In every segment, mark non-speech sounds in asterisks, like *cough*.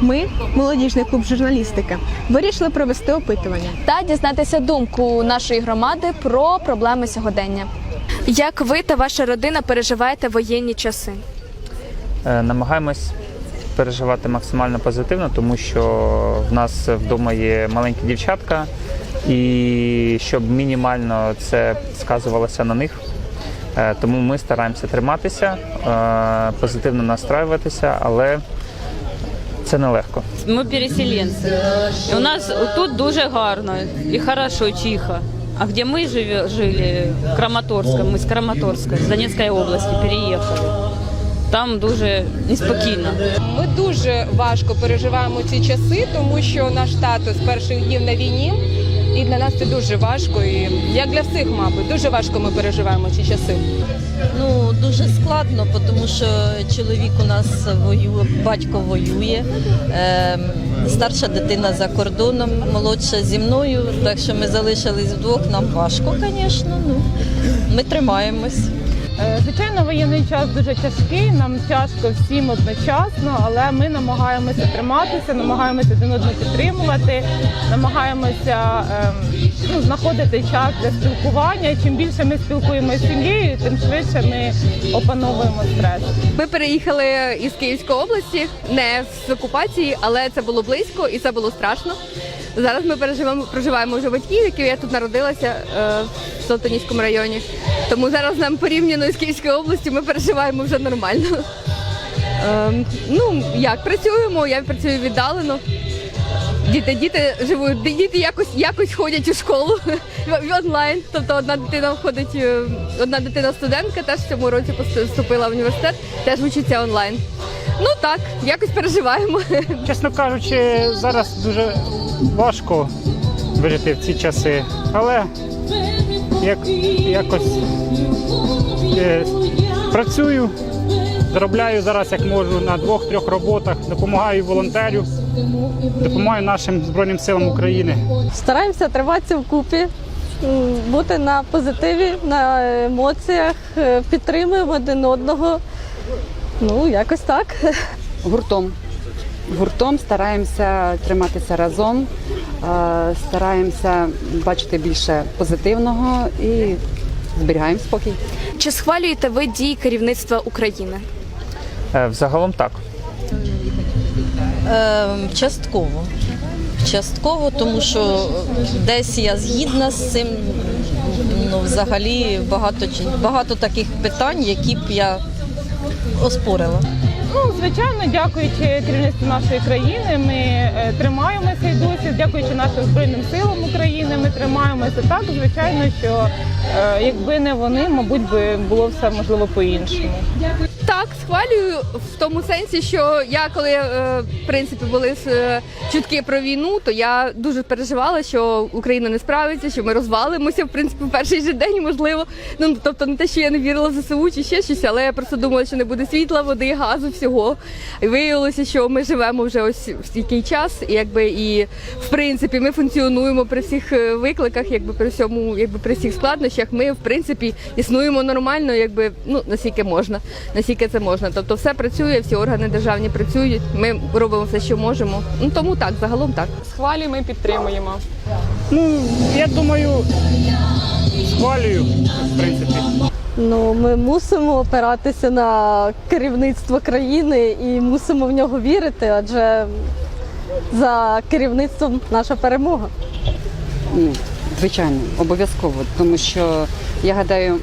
Ми, молодіжний клуб журналістики, вирішили провести опитування. та дізнатися думку нашої громади про проблеми сьогодення. Як ви та ваша родина переживаєте воєнні часи? Е, Намагаємось переживати максимально позитивно, тому що в нас вдома є маленькі дівчатка, і щоб мінімально це сказувалося на них. Е, Тому ми стараємося триматися, е, позитивно настраюватися, але це нелегко. Ми переселенці. У нас тут дуже гарно і хорошо, тихо. А где мы живе, жили, в Краматорском, мы з Краматорска, з Донецької області, переїхали. Там дуже неспокійно. Ми дуже важко переживаємо ці часи, тому що наш тато з перших днів на війні, і для нас це дуже важко. І як для всіх, мабуть, дуже важко ми переживаємо ці часи. Ну дуже складно, тому що чоловік у нас воює, батько воює, е, старша дитина за кордоном, молодша зі мною. Так що ми залишились вдвох. Нам важко, звісно. Ну ми тримаємось. Е, Звичайно, воєнний час дуже тяжкий, нам тяжко всім одночасно, але ми намагаємося триматися, намагаємося один одного підтримувати, намагаємося ем, ну, знаходити час для спілкування. Чим більше ми спілкуємося з сім'єю, тим швидше ми опановуємо стрес. Ми переїхали із Київської області, не з окупації, але це було близько і це було страшно. Зараз ми переживаємо, проживаємо вже батьків, які я тут народилася е, в Солтанівському районі. Тому зараз нам порівняно з Київською областю ми переживаємо вже нормально. Е, ну, як працюємо, я працюю віддалено. Діти, діти живуть, діти якось якось ходять у школу *laughs* в- онлайн. Тобто одна дитина входить, е, одна дитина студентка теж в цьому році посту- вступила в університет, теж вчиться онлайн. Ну так, якось переживаємо. Чесно кажучи, зараз дуже важко вижити в ці часи, але як, якось е, працюю, заробляю зараз як можу на двох-трьох роботах, допомагаю волонтерю, допомагаю нашим Збройним силам України. Стараємося триматися вкупі, бути на позитиві, на емоціях, е, підтримуємо один одного. Ну, якось так. гуртом. Гуртом стараємося триматися разом, е, стараємося бачити більше позитивного і зберігаємо спокій. Чи схвалюєте ви дії керівництва України? Е, Взагалом так. Е, частково. Частково, тому що десь я згідна з цим. Ну, взагалі багато, багато таких питань, які б я оспорила. Ну, звичайно, дякуючи керівництву нашої країни, ми е, тримаємося і досі. Дякуючи нашим збройним силам України, ми тримаємося так. Звичайно, що е, якби не вони, мабуть, би було все можливо по-іншому. Так, схвалюю в тому сенсі, що я коли е, в принципі були е, чутки про війну, то я дуже переживала, що Україна не справиться, що ми розвалимося в принципі в перший же день, можливо. Ну тобто не те, що я не вірила в ЗСУ чи ще щось, але я просто думала, що не буде світла, води, газу, всього. І виявилося, що ми живемо вже ось в який час, і якби і в принципі ми функціонуємо при всіх е, викликах, якби при всьому, якби при всіх складнощах. Ми в принципі існуємо нормально, якби ну наскільки можна, наскільки це можна. Тобто все працює, всі органи державні працюють. Ми робимо все, що можемо. Ну тому так, загалом так. Схвалюємо і підтримуємо. Ну, я думаю, схвалюю, в принципі. Ну, ми мусимо опиратися на керівництво країни і мусимо в нього вірити, адже за керівництвом наша перемога. Ну, звичайно, обов'язково, тому що я гадаю,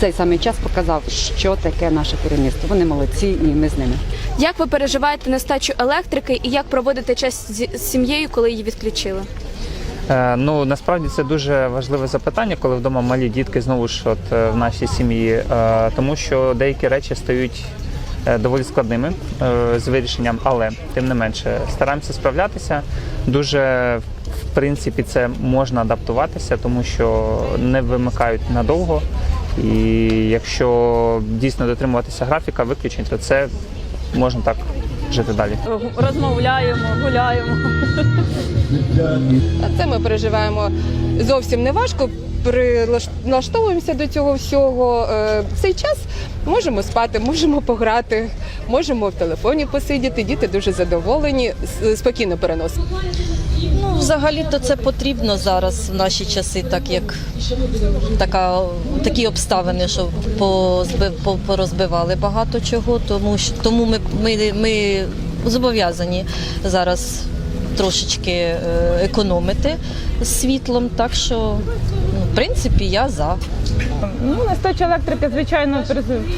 цей самий час показав, що таке наше керівництво. Вони молодці, і ми з ними. Як ви переживаєте нестачу електрики і як проводите час з сім'єю, коли її відключили? Е, Ну насправді це дуже важливе запитання, коли вдома малі дітки знову ж от е, в нашій сім'ї, е, тому що деякі речі стають доволі складними з вирішенням, але тим не менше стараємося справлятися. Дуже в принципі це можна адаптуватися, тому що не вимикають надовго. І якщо дійсно дотримуватися графіка виключень, то це можна так жити далі. Розмовляємо, гуляємо. А це ми переживаємо зовсім не важко. Прилаштовуємося до цього всього. Е, В цей час можемо спати, можемо пограти, можемо в телефоні посидіти. Діти дуже задоволені, спокійно переносимо. Ну, взагалі-то це потрібно зараз в наші часи, так як така, такі обставини, що порозбивали багато чого, тому, що- тому ми, ми, ми зобов'язані зараз трошечки е, економити світлом, так що, принципі, я за. Ну, нестача електрики, звичайно,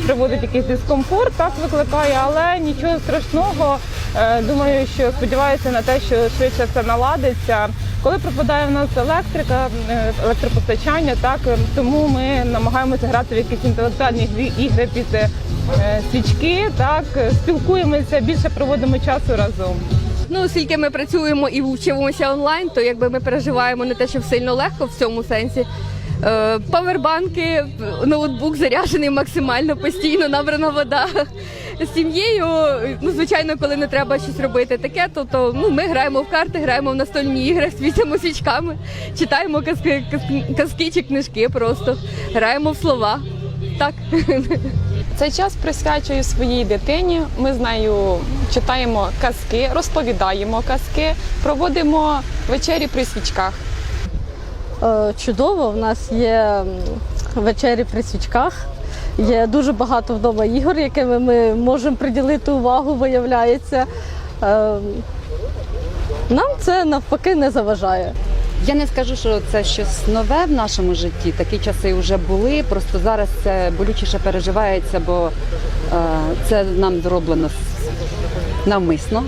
приводить якийсь дискомфорт, так викликає, але нічого страшного. Е, Думаю, що сподіваюся на те, що швидше все наладиться. Коли пропадає в нас електрика, е, електропостачання, так е, тому ми намагаємося грати в якісь інтелектуальні ігри під свічки, так спілкуємося, більше проводимо часу разом. Ну, оскільки ми працюємо і вчимося онлайн, то якби ми переживаємо не те, що сильно легко в цьому сенсі. Е, Павербанки, ноутбук заряджений максимально постійно, набрана вода. З сім'єю, ну звичайно, коли не треба щось робити таке, то, то ну, ми граємо в карти, граємо в настольні ігри, світимо свічками, читаємо казки, казки, чи книжки просто, граємо в слова. Так. *laughs* Цей час присвячую своїй дитині. Ми з нею читаємо казки, розповідаємо казки, проводимо вечері при свічках. Е, Чудово, в нас є вечері при свічках. Є дуже багато вдома ігор, якими ми можемо приділити увагу, виявляється. Е, Нам це навпаки не заважає. Я не скажу, що це щось нове в нашому житті. Такі часи вже були. Просто зараз це болючіше переживається, бо е, це нам зроблено навмисно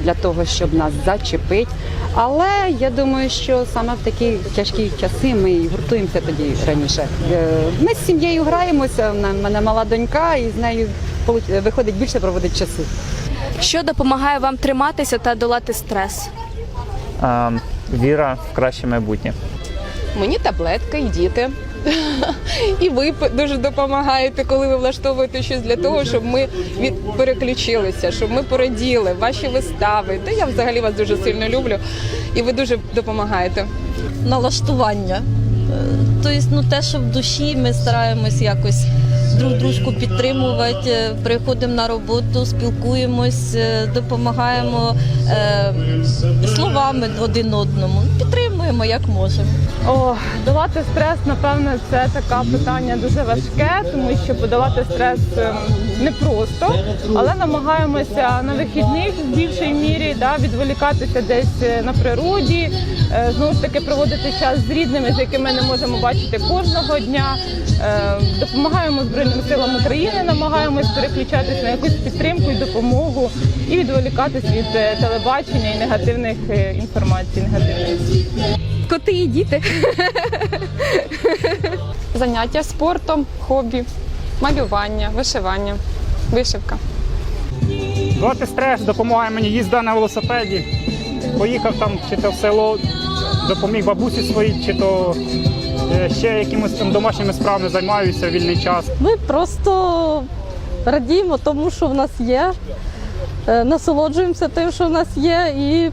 для того, щоб нас зачепити. Але я думаю, що саме в такі тяжкі часи ми і гуртуємося тоді раніше. Е, Ми з сім'єю граємося. в мене мала донька, і з нею виходить більше проводить часу. Що допомагає вам триматися та долати стрес? Е, Віра в краще майбутнє. Мені таблетка і діти. *laughs* І ви дуже допомагаєте, коли ви влаштовуєте щось для того, щоб ми від переключилися, щоб ми пораділи ваші вистави. Та я взагалі вас дуже сильно люблю, і ви дуже допомагаєте. налаштування. Тобто, ну те, що в душі, ми стараємось якось друг дружку підтримувати, е, приходимо на роботу, спілкуємось, е, допомагаємо е, словами один одному. Підтримуємо як можемо. О, долати стрес, напевно, це таке питання дуже важке, тому що подолати стрес ем, непросто, але намагаємося на вихідних в більшій мірі да, відволікатися десь е, на природі, е, знову ж таки проводити час з рідними, з якими не можемо бачити кожного дня. Е, Допомагаємо Збройним силам України, намагаємось переключатися на якусь підтримку і допомогу і відволікатись від телебачення і негативних інформацій, негативних. Коти і діти. Заняття спортом, хобі, малювання, вишивання, вишивка. Долати стрес допомагає мені їзда на велосипеді. Поїхав там чи то в село, допоміг бабусі своїй, чи то е, ще якимось там домашніми справами займаюся в вільний час. Ми просто радіємо тому, що в нас є, е, насолоджуємося тим, що в нас є, і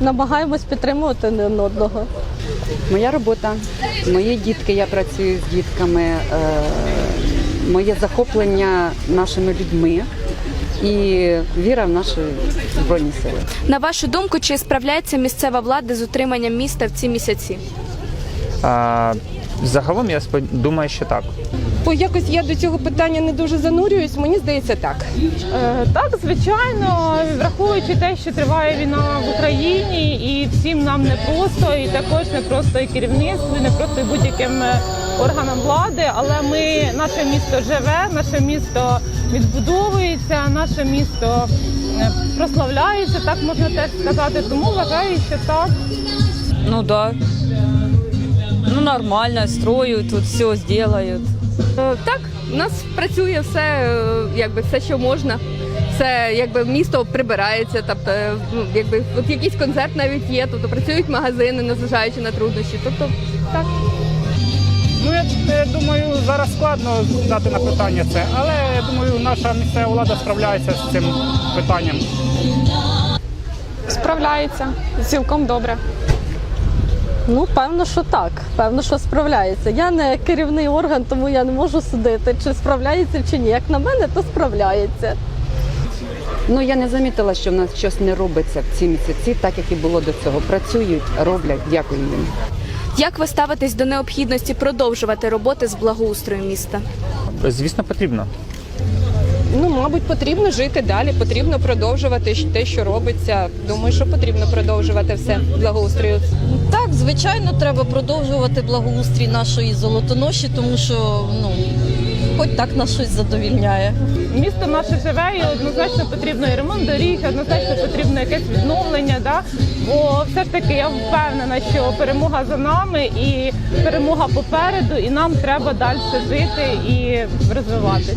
намагаємось підтримувати один одного. Моя робота, мої дітки, я працюю з дітками, е, моє захоплення нашими людьми і віра в наші збройні сили. На вашу думку, чи справляється місцева влада з утриманням міста в ці місяці? Е, Загалом я думаю, що так. Бо якось я до цього питання не дуже занурююсь. Мені здається, так. Е, Так, звичайно, враховуючи те, що триває війна в Україні, і всім нам не просто, і також не просто і керівництву, і не просто і будь-яким е, органам влади. Але ми наше місто живе, наше місто відбудовується, наше місто е, прославляється, так можна теж сказати. Тому вважаю, що так. Ну да. Ну нормально, строят, тут все сделают. Е, Так, у нас працює все, е, якби все, що можна. Все, якби місто прибирається, тобто, е, ну, якби от якийсь концерт навіть є, тобто працюють магазини, незважаючи на труднощі. Тобто, так. Ну я е, думаю, зараз складно дати на питання це, але я думаю, наша місцева влада справляється з цим питанням. Справляється цілком добре. Ну, певно, що так. Певно, що справляється. Я не керівний орган, тому я не можу судити, чи справляється чи ні. Як на мене, то справляється. Ну я не замітила, що в нас щось не робиться в ці місяці, так як і було до цього. Працюють, роблять. Дякую їм. Як ви ставитесь до необхідності продовжувати роботи з благоустрою міста? Звісно, потрібно. Ну, мабуть, потрібно жити далі, потрібно продовжувати те, що робиться. Думаю, що потрібно продовжувати все благоустрою. Так, звичайно, треба продовжувати благоустрій нашої золотоноші, тому що ну, хоч так нас щось задовільняє. Місто наше живе і однозначно потрібно і ремонт доріг, і однозначно потрібно якесь відновлення. Да? Бо все ж таки я впевнена, що перемога за нами і перемога попереду, і нам треба далі жити і розвиватися.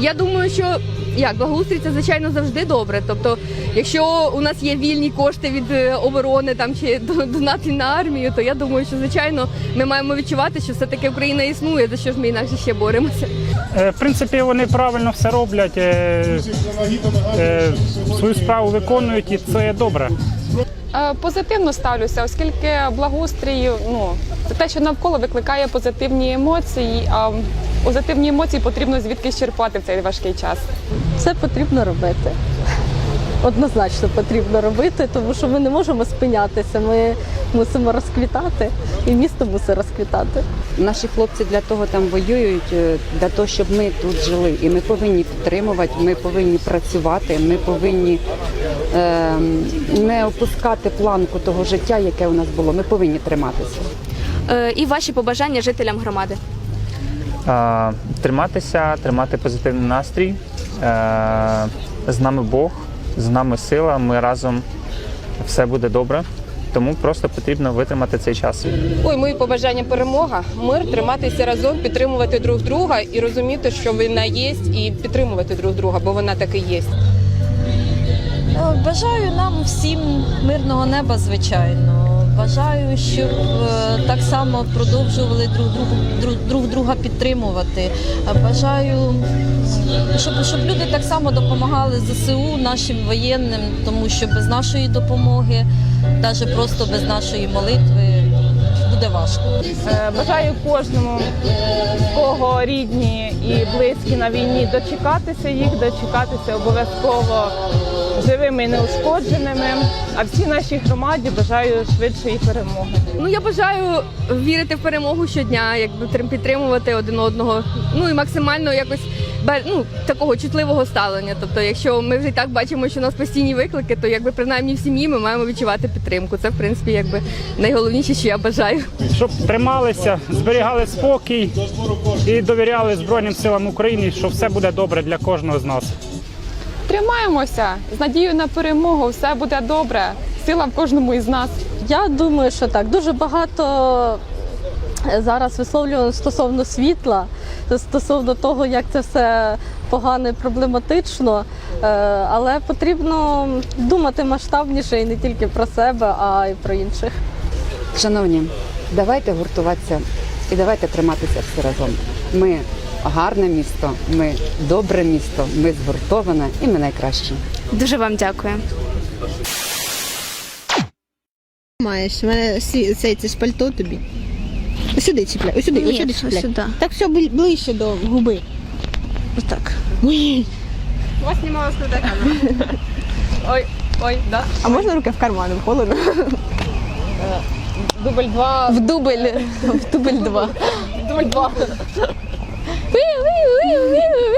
Я думаю, що як благоустрій це звичайно завжди добре. Тобто, якщо у нас є вільні кошти від е, оборони там чи *laughs* до- донатів на армію, то я думаю, що звичайно ми маємо відчувати, що все таки Україна існує, за що ж ми інакше ще боремося. Е, В принципі, вони правильно все роблять, е, свою справу виконують, і це добре. Позитивно ставлюся, оскільки благоустрій, ну це те, що навколо викликає позитивні емоції. А позитивні емоції потрібно звідки черпати в цей важкий час. Це потрібно робити. Однозначно потрібно робити, тому що ми не можемо спинятися. Ми мусимо розквітати, і місто мусить розквітати. Наші хлопці для того там воюють, е, для того, щоб ми тут жили. І ми повинні підтримувати, ми повинні працювати, ми повинні е, не опускати планку того життя, яке у нас було. Ми повинні триматися. Е, і ваші побажання жителям громади. Е, Триматися, тримати позитивний настрій. Е, З нами Бог, з нами сила. Ми разом все буде добре. Тому просто потрібно витримати цей час. Ой, мої побажання перемога, мир, триматися разом, підтримувати друг друга і розуміти, що вона є, і підтримувати друг друга, бо вона таки є. Е, Бажаю нам всім мирного неба, звичайно. Бажаю, щоб е, так само продовжували друг, друг, друг друга підтримувати. Бажаю, щоб, щоб люди так само допомагали ЗСУ нашим воєнним, тому що без нашої допомоги, навіть просто без нашої молитви, буде важко. Е, Бажаю кожному, кого рідні і близькі на війні, дочекатися їх, дочекатися обов'язково живими і неушкодженими. А всій нашій громаді бажаю швидшої перемоги. Ну я бажаю вірити в перемогу щодня, якби трим- підтримувати один одного. Ну і максимально якось ну, такого чутливого ставлення. Тобто, якщо ми вже і так бачимо, що у нас постійні виклики, то якби принаймні в сім'ї ми маємо відчувати підтримку. Це в принципі якби найголовніше, що я бажаю. Щоб трималися, зберігали спокій і довіряли Збройним силам України, що все буде добре для кожного з нас. Тримаємося з надією на перемогу, все буде добре. Сила в кожному із нас. Я думаю, що так. Дуже багато е, зараз висловлювано стосовно світла, стосовно того, як це все погано і проблематично. Е, Але потрібно думати масштабніше і не тільки про себе, а й про інших. Шановні, давайте гуртуватися і давайте триматися всі разом. Ми гарне місто, ми добре місто, ми згуртоване і ми найкращі. Дуже вам дякую. Маєш, у мене цей це ж пальто тобі. Ось сюди чіпляй, ось сюди, Ні, ось сюди ось чіпляй. сюди. Так все бли- ближче до губи. Ось так. Ой. *laughs* Ой, ой, да. А можна руки в кармани, холодно? Дубль два. В дубль, *laughs* в дубль два. Дубль два. *laughs* 没有没有没有没有